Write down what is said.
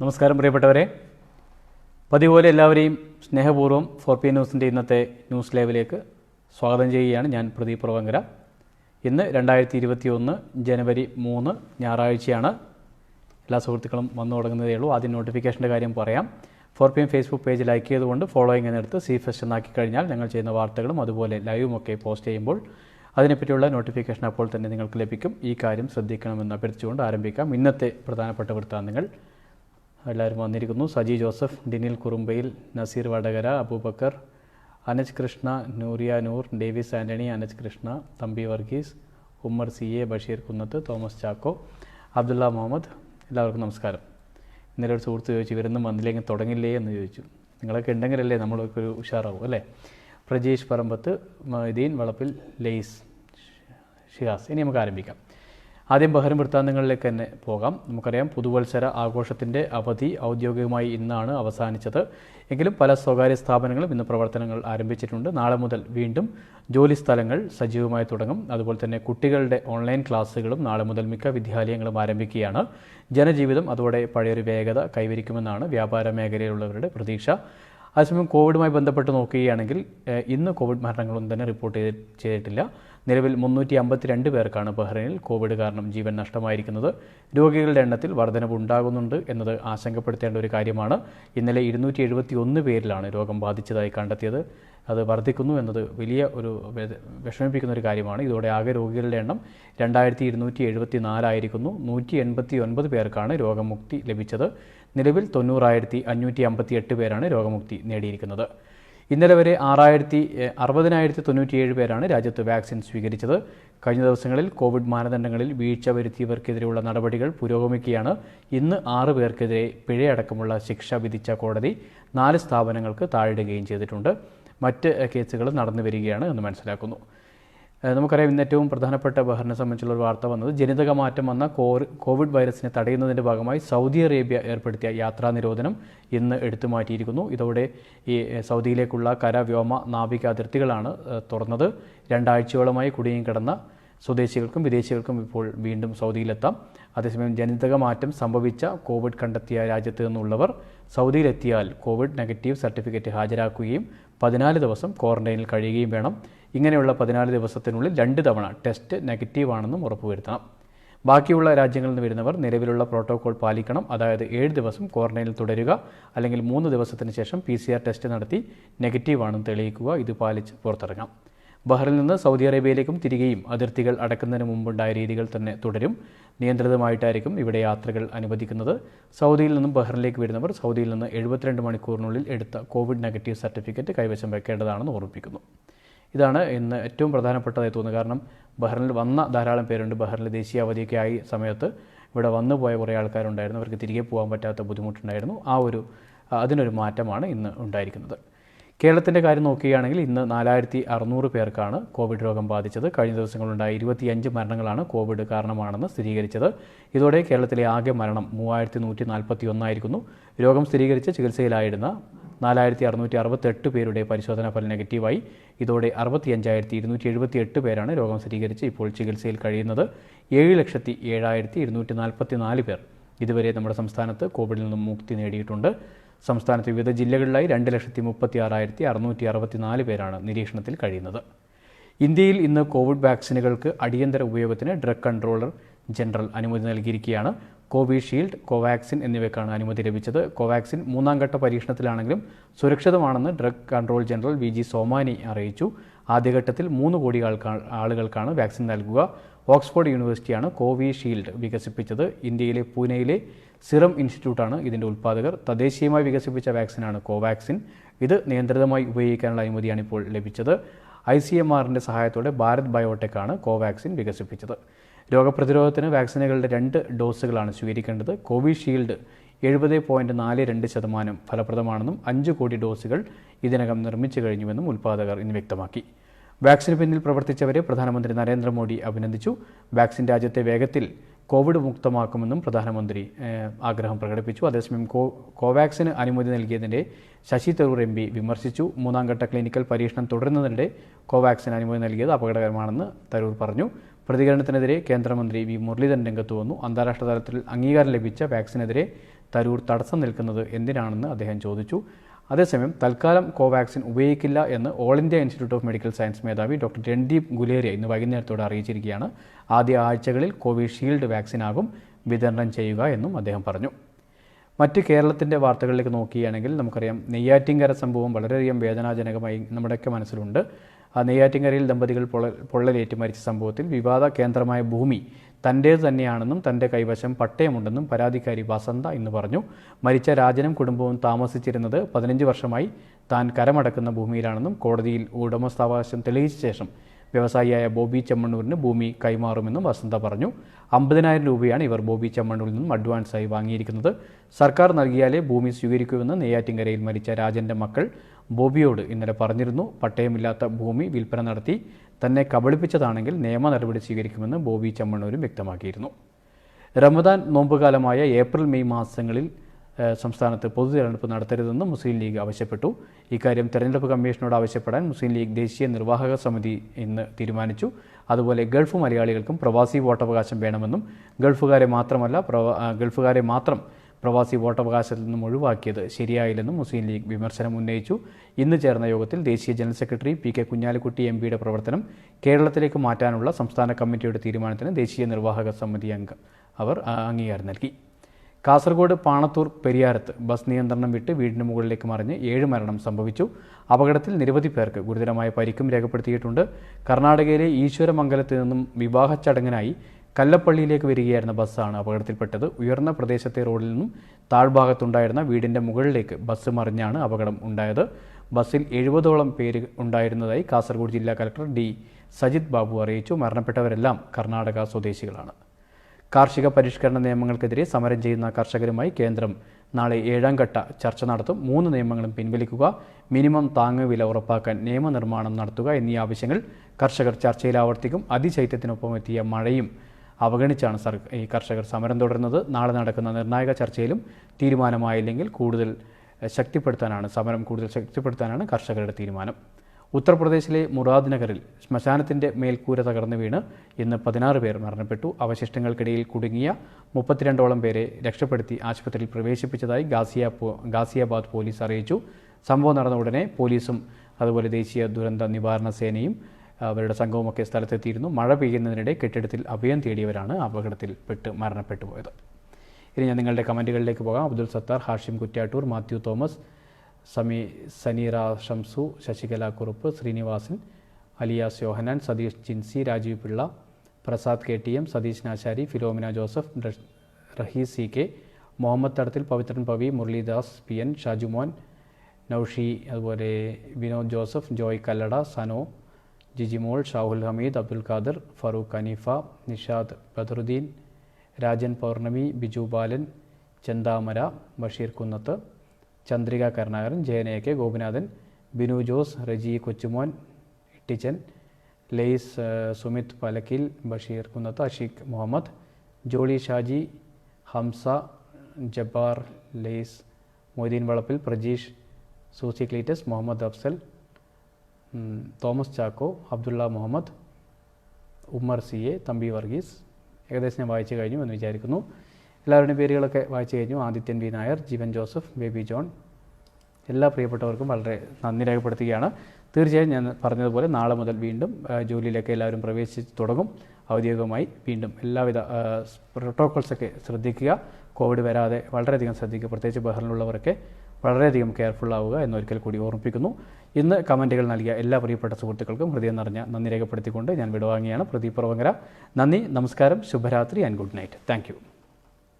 നമസ്കാരം പ്രിയപ്പെട്ടവരെ. പതിപോലെ എല്ലാവരെയും സ്നേഹപൂർവം ഫോർ പി ന്യൂസിന്റെ ഇന്നത്തെ ന്യൂസ് ലൈവിലേക്ക് സ്വാഗതം ചെയ്യുകയാണ് ഞാൻ പ്രദീപ് പ്രവങ്കര. ഇന്ന് രണ്ടായിരത്തി ഇരുപത്തി ഒന്ന് ജനുവരി മൂന്ന് ഞായറാഴ്ചയാണ്. എല്ലാ സുഹൃത്തുക്കളും വന്നു തുടങ്ങുന്നതേ ഉള്ളൂ. ആദ്യം നോട്ടിഫിക്കേഷന്റെ കാര്യം പറയാം. Four P M Facebook page like ചെയ്തുകൊണ്ട് ഫോളോയിങ് എന്നെടുത്ത് സി ഫെസ്റ്റ് എന്നാക്കി കഴിഞ്ഞാൽ ഞങ്ങൾ ചെയ്യുന്ന വാർത്തകളും അതുപോലെ ലൈവും ഒക്കെ പോസ്റ്റ് ചെയ്യുമ്പോൾ അതിനെപ്പറ്റിയുള്ള നോട്ടിഫിക്കേഷൻ അപ്പോൾ തന്നെ നിങ്ങൾക്ക് ലഭിക്കും. ഈ കാര്യം ശ്രദ്ധിക്കണമെന്ന് അഭ്യർത്ഥിച്ചുകൊണ്ട് ആരംഭിക്കാം. ഇന്നത്തെ പ്രധാനപ്പെട്ട വൃത്താന്തങ്ങൾ. എല്ലാവരും വന്നിരിക്കുന്നു. Saji Joseph Dinil Kurumbayil Nazeer Vadakara Abubakar Anaj Krishna Nooriya Noor Davis Antony Anaj Krishna Thampi Varghese Ummer C A Basheer Kunnath Thomas Chacko Abdulla Muhammad എല്ലാവർക്കും നമസ്കാരം. ഇന്നലെ ഒരു സുഹൃത്ത് ചോദിച്ചു ഇവരൊന്നും വന്നില്ലെങ്കിൽ തുടങ്ങില്ലേ? എന്ന് ചോദിച്ചു. നിങ്ങളൊക്കെ ഉണ്ടെങ്കിലല്ലേ നമ്മളൊക്കെ ഒരു ഉഷാറാവും അല്ലേ? പ്രജേഷ് പറമ്പത്ത് മൊയ്തീൻ വളപ്പിൽ ലെയ്സ് ഷിഹാസ്. ഇനി നമുക്ക് ആരംഭിക്കാം. ആദ്യം ബഹ്റിൻ വൃത്താന്തങ്ങളിലേക്ക് തന്നെ പോകാം. നമുക്കറിയാം പുതുവത്സര ആഘോഷത്തിന്റെ അവധി ഔദ്യോഗികമായി ഇന്നാണ് അവസാനിച്ചത്. എങ്കിലും പല സ്വകാര്യ സ്ഥാപനങ്ങളും ഇന്ന് പ്രവർത്തനങ്ങൾ ആരംഭിച്ചിട്ടുണ്ട്. നാളെ മുതൽ വീണ്ടും ജോലി സ്ഥലങ്ങൾ സജീവമായി തുടങ്ങും. അതുപോലെ തന്നെ കുട്ടികളുടെ ഓൺലൈൻ ക്ലാസ്സുകളും നാളെ മുതൽ മിക്ക വിദ്യാലയങ്ങളും ആരംഭിക്കുകയാണ്. ജനജീവിതം അതോടെ പഴയൊരു വേഗത കൈവരിക്കുമെന്നാണ് വ്യാപാര മേഖലയിലുള്ളവരുടെ പ്രതീക്ഷ. അതേസമയം കോവിഡുമായി ബന്ധപ്പെട്ട് നോക്കുകയാണെങ്കിൽ ഇന്ന് കോവിഡ് മരണങ്ങളൊന്നും തന്നെ റിപ്പോർട്ട് ചെയ്ത് ചെയ്തിട്ടില്ല. നിലവിൽ മുന്നൂറ്റി അമ്പത്തിരണ്ട് പേർക്കാണ് ബഹ്റൈനിൽ കോവിഡ് കാരണം ജീവൻ നഷ്ടമായിരിക്കുന്നത്. രോഗികളുടെ എണ്ണത്തിൽ വർധനവ് ഉണ്ടാകുന്നുണ്ട് എന്നത് ആശങ്കപ്പെടുത്തേണ്ട ഒരു കാര്യമാണ്. ഇന്നലെ ഇരുന്നൂറ്റി എഴുപത്തി ഒന്ന് പേരിലാണ് രോഗം ബാധിച്ചതായി കണ്ടെത്തിയത്. അത് വർദ്ധിക്കുന്നു എന്നത് വലിയ ഒരു വിഷമിപ്പിക്കുന്ന ഒരു കാര്യമാണ്. ഇതോടെ ആകെ രോഗികളുടെ എണ്ണം രണ്ടായിരത്തി ഇരുന്നൂറ്റി എഴുപത്തി നാലായിരിക്കുന്നു നൂറ്റി എൺപത്തി ഒൻപത് പേർക്കാണ് രോഗമുക്തി ലഭിച്ചത്. നിലവിൽ തൊണ്ണൂറായിരത്തി അഞ്ഞൂറ്റി അമ്പത്തി എട്ട് പേരാണ് രോഗമുക്തി നേടിയിരിക്കുന്നത്. ഇന്നലെ വരെ ആറായിരത്തി അറുപതിനായിരത്തി തൊണ്ണൂറ്റിയേഴ് പേരാണ് രാജ്യത്ത് വാക്സിൻ സ്വീകരിച്ചത്. കഴിഞ്ഞ ദിവസങ്ങളിൽ കോവിഡ് മാനദണ്ഡങ്ങളിൽ വീഴ്ച വരുത്തിയവർക്കെതിരെയുള്ള നടപടികൾ പുരോഗമിക്കുകയാണ്. ഇന്ന് ആറ് പേർക്കെതിരെ പിഴയടക്കമുള്ള ശിക്ഷ വിധിച്ച കോടതി നാല് സ്ഥാപനങ്ങൾക്ക് താഴിടുകയും ചെയ്തിട്ടുണ്ട്. മറ്റ് കേസുകൾ നടന്നു വരികയാണ് എന്ന് മനസ്സിലാക്കുന്നു. നമുക്കറിയാം ഇന്ന് ഏറ്റവും പ്രധാനപ്പെട്ട ബഹറിനെ സംബന്ധിച്ചുള്ള ഒരു വാർത്ത വന്നത് ജനിതക മാറ്റം വന്ന കോവിഡ് വൈറസിനെ തടയുന്നതിന്റെ ഭാഗമായി സൗദി അറേബ്യ ഏർപ്പെടുത്തിയ യാത്രാ നിരോധനം ഇന്ന് എടുത്തു മാറ്റിയിരിക്കുന്നു. ഇതോടെ ഈ സൗദിയിലേക്കുള്ള കര വ്യോമ നാവിക അതിർത്തികളാണ് തുറന്നത്. രണ്ടാഴ്ചയോളമായി കുടുങ്ങി കിടന്ന സ്വദേശികൾക്കും വിദേശികൾക്കും ഇപ്പോൾ വീണ്ടും സൗദിയിലെത്താം. അതേസമയം ജനിതക മാറ്റം സംഭവിച്ച കോവിഡ് കണ്ടെത്തിയ രാജ്യത്ത് നിന്നുള്ളവർ സൗദിയിലെത്തിയാൽ കോവിഡ് നെഗറ്റീവ് സർട്ടിഫിക്കറ്റ് ഹാജരാക്കുകയും പതിനാല് ദിവസം ക്വാറന്റൈനിൽ കഴിയുകയും വേണം. ഇങ്ങനെയുള്ള പതിനാല് ദിവസത്തിനുള്ളിൽ രണ്ട് തവണ ടെസ്റ്റ് നെഗറ്റീവ് ആണെന്നും ഉറപ്പുവരുത്തണം. ബാക്കിയുള്ള രാജ്യങ്ങളിൽ നിന്ന് വരുന്നവർ നിലവിലുള്ള പ്രോട്ടോകോൾ പാലിക്കണം. അതായത് ഏഴ് ദിവസം ക്വാറന്റൈനിൽ തുടരുക അല്ലെങ്കിൽ മൂന്ന് ദിവസത്തിന് ശേഷം പി ടെസ്റ്റ് നടത്തി നെഗറ്റീവ് ആണെന്ന് തെളിയിക്കുക. ഇത് പാലിച്ച് പുറത്തിറങ്ങാം. ബഹ്റിൽ നിന്ന് സൗദി അറേബ്യയിലേക്കും തിരികെയും അതിർത്തികൾ അടക്കുന്നതിന് മുമ്പുണ്ടായ രീതികൾ തന്നെ തുടരും. നിയന്ത്രിതമായിട്ടായിരിക്കും ഇവിടെ യാത്രകൾ അനുവദിക്കുന്നത്. സൗദിയിൽ നിന്നും ബഹ്റിനിലേക്ക് വരുന്നവർ സൗദിയിൽ നിന്ന് എഴുപത്തിരണ്ട് മണിക്കൂറിനുള്ളിൽ എടുത്ത കോവിഡ് നെഗറ്റീവ് സർട്ടിഫിക്കറ്റ് കൈവശം വെക്കേണ്ടതാണെന്ന് ഓർമ്മിപ്പിക്കുന്നു ഇതാണ് ഇന്ന് ഏറ്റവും പ്രധാനപ്പെട്ടതായി തോന്നുന്നത്. കാരണം ബഹ്റിനിൽ വന്ന ധാരാളം പേരുണ്ട്. ബഹ്റിനിൽ ദേശീയ അവധിയൊക്കെ ആയി സമയത്ത് ഇവിടെ വന്നു പോയ കുറേ ആൾക്കാരുണ്ടായിരുന്നു. അവർക്ക് തിരികെ പോകാൻ പറ്റാത്ത ബുദ്ധിമുട്ടുണ്ടായിരുന്നു. ആ ഒരു അതിനൊരു മാറ്റമാണ് ഇന്ന് ഉണ്ടായിരിക്കുന്നത്. കേരളത്തിന്റെ കാര്യം നോക്കുകയാണെങ്കിൽ ഇന്ന് നാലായിരത്തി അറുന്നൂറ് പേർക്കാണ് കോവിഡ് രോഗം ബാധിച്ചത്. കഴിഞ്ഞ ദിവസങ്ങളുണ്ടായ ഇരുപത്തിയഞ്ച് മരണങ്ങളാണ് കോവിഡ് കാരണമാണെന്ന് സ്ഥിരീകരിച്ചത്. ഇതോടെ കേരളത്തിലെ ആകെ മരണം മൂവായിരത്തി നൂറ്റി നാൽപ്പത്തി ഒന്നായിരിക്കുന്നു രോഗം സ്ഥിരീകരിച്ച് ചികിത്സയിലായിരുന്ന നാലായിരത്തി അറുന്നൂറ്റി അറുപത്തെട്ട് പേരുടെ പരിശോധനാ ഫലം നെഗറ്റീവായി. ഇതോടെ അറുപത്തിയഞ്ചായിരത്തി ഇരുന്നൂറ്റി എഴുപത്തി എട്ട് പേരാണ് രോഗം സ്ഥിരീകരിച്ച് ഇപ്പോൾ ചികിത്സയിൽ കഴിയുന്നത്. ഏഴ് ലക്ഷത്തി ഏഴായിരത്തി ഇരുന്നൂറ്റി നാൽപ്പത്തി നാല് പേർ ഇതുവരെ നമ്മുടെ സംസ്ഥാനത്ത് കോവിഡിൽ നിന്നും മുക്തി നേടിയിട്ടുണ്ട്. സംസ്ഥാനത്ത് വിവിധ ജില്ലകളിലായി രണ്ട് ലക്ഷത്തി മുപ്പത്തി ആറായിരത്തി അറുന്നൂറ്റി അറുപത്തിനാല് പേരാണ് നിരീക്ഷണത്തിൽ കഴിയുന്നത്. ഇന്ത്യയിൽ ഇന്ന് കോവിഡ് വാക്സിനുകൾക്ക് അടിയന്തര ഉപയോഗത്തിന് ഡ്രഗ് കൺട്രോളർ ജനറൽ അനുമതി നൽകിയിരിക്കുകയാണ്. കോവിഷീൽഡ് കോവാക്സിൻ എന്നിവയ്ക്കാണ് അനുമതി ലഭിച്ചത്. കോവാക്സിൻ മൂന്നാം ഘട്ട പരീക്ഷണത്തിലാണെങ്കിലും സുരക്ഷിതമാണെന്ന് drug control general V G Somani അറിയിച്ചു. ആദ്യഘട്ടത്തിൽ മൂന്ന് കോടി ആളുകൾക്കാണ് വാക്സിൻ നൽകുക. ഓക്സ്ഫോർഡ് യൂണിവേഴ്സിറ്റിയാണ് കോവിഷീൽഡ് വികസിപ്പിച്ചത്. ഇന്ത്യയിലെ പൂനെയിലെ സിറം ഇൻസ്റ്റിറ്റ്യൂട്ടാണ് ഇതിന്റെ ഉൽപ്പാദകർ. തദ്ദേശീയമായി വികസിപ്പിച്ച വാക്സിനാണ് കോവാക്സിൻ. ഇത് നിയന്ത്രിതമായി ഉപയോഗിക്കാനുള്ള അനുമതിയാണ് ഇപ്പോൾ ലഭിച്ചത്. ഐ സി എം ആറിന്റെ സഹായത്തോടെ ഭാരത് ബയോടെക്കാണ് കോവാക്സിൻ വികസിപ്പിച്ചത്. രോഗപ്രതിരോധത്തിന് വാക്സിനുകളുടെ രണ്ട് ഡോസുകളാണ് സ്വീകരിക്കേണ്ടത്. കോവിഷീൽഡ് എഴുപത് പോയിന്റ് നാല് രണ്ട് ശതമാനം ഫലപ്രദമാണെന്നും അഞ്ച് കോടി ഡോസുകൾ ഇതിനകം നിർമ്മിച്ചു കഴിഞ്ഞുവെന്നും ഉൽപ്പാദകർ ഇന്ന് വ്യക്തമാക്കി. വാക്സിന് പിന്നിൽ പ്രവർത്തിച്ചവരെ പ്രധാനമന്ത്രി നരേന്ദ്രമോദി അഭിനന്ദിച്ചു. വാക്സിൻ രാജ്യത്തെ വേഗത്തിൽ കോവിഡ് മുക്തമാക്കുമെന്നും പ്രധാനമന്ത്രി ആഗ്രഹം പ്രകടിപ്പിച്ചു. അതേസമയം കോ കോവാക്സിന് അനുമതി നൽകിയതിന്റെ ശശി തരൂർ എം പി വിമർശിച്ചു. മൂന്നാം ഘട്ട ക്ലിനിക്കൽ പരീക്ഷണം തുടരുന്നതിനിടെ കോവാക്സിന് അനുമതി നൽകിയത് അപകടകരമാണെന്ന് തരൂർ പറഞ്ഞു. പ്രതികരണത്തിനെതിരെ കേന്ദ്രമന്ത്രി വി മുരളീധരൻ രംഗത്ത് വന്നു. അന്താരാഷ്ട്ര തലത്തിൽ അംഗീകാരം ലഭിച്ച വാക്സിനെതിരെ തരൂർ തടസ്സം നിൽക്കുന്നത് എന്തിനാണെന്ന് അദ്ദേഹം ചോദിച്ചു. അതേസമയം തൽക്കാലം കോവാക്സിൻ ഉപയോഗിക്കില്ല എന്ന് all India institute of medical science മേധാവി ഡോക്ടർ രൺദീപ് ഗുലേരിയ ഇന്ന് വൈകുന്നേരത്തോടെ അറിയിച്ചിരിക്കുകയാണ്. ആദ്യ ആഴ്ചകളിൽ കോവിഷീൽഡ് വാക്സിനാകും വിതരണം ചെയ്യുക എന്നും അദ്ദേഹം പറഞ്ഞു. മറ്റ് കേരളത്തിന്റെ വാർത്തകളിലേക്ക് നോക്കുകയാണെങ്കിൽ നമുക്കറിയാം നെയ്യാറ്റിൻകര സംഭവം വളരെയധികം വേദനാജനകമായി നമ്മുടെയൊക്കെ മനസ്സിലുണ്ട്. ആ നെയ്യാറ്റിൻകരയിൽ ദമ്പതികൾ പൊള്ള പൊള്ളലേറ്റ് മരിച്ച സംഭവത്തിൽ വിവാദ കേന്ദ്രമായ ഭൂമി തന്റേത് തന്നെയാണെന്നും തന്റെ കൈവശം പട്ടയമുണ്ടെന്നും പരാതിക്കാരി വസന്ത ഇന്ന് പറഞ്ഞു. മരിച്ച രാജനും കുടുംബവും താമസിച്ചിരുന്നത് പതിനഞ്ച് വർഷമായി താൻ കരമടക്കുന്ന ഭൂമിയിലാണെന്നും കോടതിയിൽ ഉടമസ്ഥാവകാശം തെളിയിച്ച ശേഷം വ്യവസായിയായ ബോബി ചെമ്മണ്ണൂരിന് ഭൂമി കൈമാറുമെന്നും വസന്ത പറഞ്ഞു. അമ്പതിനായിരം രൂപയാണ് ഇവർ ബോബി ചെമ്മണ്ണൂരിൽ നിന്നും അഡ്വാൻസായി വാങ്ങിയിരിക്കുന്നത്. സർക്കാർ നൽകിയാലേ ഭൂമി സ്വീകരിക്കുമെന്ന് നെയ്യാറ്റിൻകരയിൽ മരിച്ച രാജന്റെ മക്കൾ ബോബിയോട് ഇന്നലെ പറഞ്ഞിരുന്നു. പട്ടയമില്ലാത്ത ഭൂമി വിൽപ്പന നടത്തി. തന്നെ കബളിപ്പിച്ചതാണെങ്കിൽ നിയമ നടപടി സ്വീകരിക്കുമെന്ന് ബോബി ചെമ്മണ്ണൂരും വ്യക്തമാക്കിയിരുന്നു. റമദാൻ നോമ്പുകാലമായ ഏപ്രിൽ മെയ് മാസങ്ങളിൽ സംസ്ഥാനത്ത് പൊതു തെരഞ്ഞെടുപ്പ് നടത്തരുതെന്ന് മുസ്ലിം ലീഗ് ആവശ്യപ്പെട്ടു. ഇക്കാര്യം തെരഞ്ഞെടുപ്പ് കമ്മീഷനോട് ആവശ്യപ്പെടാൻ മുസ്ലിം ലീഗ് ദേശീയ നിർവാഹക സമിതി ഇന്ന് തീരുമാനിച്ചു. അതുപോലെ ഗൾഫ് മലയാളികൾക്കും പ്രവാസി വോട്ടവകാശം വേണമെന്നും ഗൾഫുകാരെ മാത്രമല്ല ഗൾഫുകാരെ മാത്രം പ്രവാസി വോട്ടവകാശത്തിൽ നിന്നും ഒഴിവാക്കിയത് ശരിയായില്ലെന്നും മുസ്ലിം ലീഗ് വിമർശനം ഉന്നയിച്ചു. ഇന്ന് ചേർന്ന യോഗത്തിൽ ദേശീയ general secretary P K Kunhalikutty M പിയുടെ പ്രവർത്തനം കേരളത്തിലേക്ക് മാറ്റാനുള്ള സംസ്ഥാന കമ്മിറ്റിയുടെ തീരുമാനത്തിന് ദേശീയ നിർവാഹക സമിതി അംഗം അവർ അംഗീകാരം നൽകി. കാസർഗോഡ് പാണത്തൂർ പെരിയാരത്ത് ബസ് നിയന്ത്രണം വിട്ട് വീടിന് മുകളിലേക്ക് മറിഞ്ഞ് ഏഴ് മരണം സംഭവിച്ചു. അപകടത്തിൽ നിരവധി പേർക്ക് ഗുരുതരമായ പരിക്കും രേഖപ്പെടുത്തിയിട്ടുണ്ട്. കർണാടകയിലെ ഈശ്വരമംഗലത്ത് നിന്നും വിവാഹ ചടങ്ങിനായി കല്ലപ്പള്ളിയിലേക്ക് വരികയായിരുന്ന ബസ്സാണ് അപകടത്തിൽപ്പെട്ടത്. ഉയർന്ന പ്രദേശത്തെ റോഡിൽ നിന്നും താഴ്ഭാഗത്തുണ്ടായിരുന്ന വീടിന്റെ മുകളിലേക്ക് ബസ് മറിഞ്ഞാണ് അപകടം ഉണ്ടായത്. ബസ്സിൽ എഴുപതോളം പേര് ഉണ്ടായിരുന്നതായി കാസർഗോഡ് ജില്ലാ കലക്ടർ ഡി. സജിത് ബാബു അറിയിച്ചു. മരണപ്പെട്ടവരെല്ലാം കർണാടക സ്വദേശികളാണ്. കാർഷിക പരിഷ്കരണ നിയമങ്ങൾക്കെതിരെ സമരം ചെയ്യുന്ന കർഷകരുമായി കേന്ദ്രം നാളെ ഏഴാം ഘട്ട ചർച്ച നടത്തും. മൂന്ന് നിയമങ്ങളും പിൻവലിക്കുക മിനിമം താങ്ങുവില ഉറപ്പാക്കാൻ നിയമനിർമ്മാണം നടത്തുക എന്നീ ആവശ്യങ്ങൾ കർഷകർ ചർച്ചയിൽ ആവർത്തിക്കും. അതിശൈത്യത്തിനൊപ്പം എത്തിയ മഴയും അവഗണിച്ചാണ് സർ ഈ കർഷകർ സമരം തുടരുന്നത്. നാളെ നടക്കുന്ന നിർണായക ചർച്ചയിലും തീരുമാനമായില്ലെങ്കിൽ കൂടുതൽ ശക്തിപ്പെടുത്താനാണ് സമരം കൂടുതൽ ശക്തിപ്പെടുത്താനാണ് കർഷകരുടെ തീരുമാനം. ഉത്തർപ്രദേശിലെ മുറാദ് നഗറിൽ ശ്മശാനത്തിന്റെ മേൽക്കൂര തകർന്നു വീണ് ഇന്ന് പതിനാറ് പേർ മരണപ്പെട്ടു. അവശിഷ്ടങ്ങൾക്കിടയിൽ കുടുങ്ങിയ മുപ്പത്തിരണ്ടോളം പേരെ രക്ഷപ്പെടുത്തി ആശുപത്രിയിൽ പ്രവേശിപ്പിച്ചതായി ഗാസിയാ ഗാസിയാബാദ് പോലീസ് അറിയിച്ചു. സംഭവം നടന്ന ഉടനെ പോലീസും അതുപോലെ ദേശീയ ദുരന്ത നിവാരണ സേനയും അവരുടെ സംഘവുമൊക്കെ സ്ഥലത്തെത്തിയിരുന്നു. മഴ പെയ്യുന്നതിനിടെ കെട്ടിടത്തിൽ അഭയം തേടിയവരാണ് അപകടത്തിൽ പെട്ട് മരണപ്പെട്ടു പോയത് ഇനി ഞാൻ നിങ്ങളുടെ കമന്റുകളിലേക്ക് പോകാം. Abdul Sattar Hashim Kuttiattoor Mathew Thomas Sami Saneera Shamsu Sasikala Kurup Sreenivasan alias Yohannan Satheesh Chinsy Rajeev Pillai Prasad K T M Satheesh Nashari Philomina Joseph Rahi C K Muhammad Thadathil Pavithran Pavi Muraleedas P N Shajumon Noushi അതുപോലെ വിനോദ് ജോസഫ് ജോയ് കല്ലട സനോ ജിജിമോൾ ഷാഹുൽ ഹമീദ് അബ്ദുൽ ഖാദർ ഫറൂഖ് ഹനീഫ നിഷാദ് ബദറുദ്ദീൻ രാജൻ പൗർണമി ബിജു ബാലൻ ചന്ദാമര ബഷീർ കുന്നത്ത് ചന്ദ്രിക കരുണാകരൻ ജയനെ K Gopinathan Binu Jose Reji Kochumon Ittichan ഏഹ്, സുമിത് പലക്കിൽ ബഷീർ കുന്നത്ത് അഷീഖ് മുഹമ്മദ് ജോളി ഷാജി ഹംസ ജബ്ബാർ ലെയ്സ് Moideen Valappil Prajeesh Susie Cleetus Muhammad Afsal Thomas Chacko Abdulla Muhammad Ummer C A Thampi Varghese. ഏകദേശം ഞാൻ വായിച്ചു കഴിഞ്ഞു എന്ന് വിചാരിക്കുന്നു. എല്ലാവരുടെയും പേരുകളൊക്കെ വായിച്ചു കഴിഞ്ഞു. ആദിത്യൻ വി നായർ ജീവൻ ജോസഫ് ബേബി ജോൺ. എല്ലാ പ്രിയപ്പെട്ടവർക്കും വളരെ നന്ദി രേഖപ്പെടുത്തുകയാണ്. തീർച്ചയായും ഞാൻ പറഞ്ഞതുപോലെ നാളെ മുതൽ വീണ്ടും ജോലിയിലൊക്കെ എല്ലാവരും പ്രവേശിച്ച് തുടങ്ങും. ഔദ്യോഗികമായി വീണ്ടും എല്ലാവിധ പ്രോട്ടോകോൾസൊക്കെ ശ്രദ്ധിക്കുക. കോവിഡ് വരാതെ വളരെയധികം ശ്രദ്ധിക്കുക. പ്രത്യേകിച്ച് ബഹ്റിനുള്ളവരൊക്കെ വളരെയധികം കെയർഫുൾ ആവുക എന്നൊരിക്കൽ കൂടി ഓർമ്മിപ്പിക്കുന്നു. ഇന്ന് കമന്റുകൾ നൽകിയ എല്ലാ പ്രിയപ്പെട്ട സുഹൃത്തുക്കൾക്കും ഹൃദയം നിറഞ്ഞ നന്ദി രേഖപ്പെടുത്തിക്കൊണ്ട് ഞാൻ വിടവാങ്ങിയാണ് പ്രദീപ് പ്രവങ്കര നന്ദി നമസ്കാരം ശുഭരാത്രി ആൻഡ് ഗുഡ് നൈറ്റ് താങ്ക്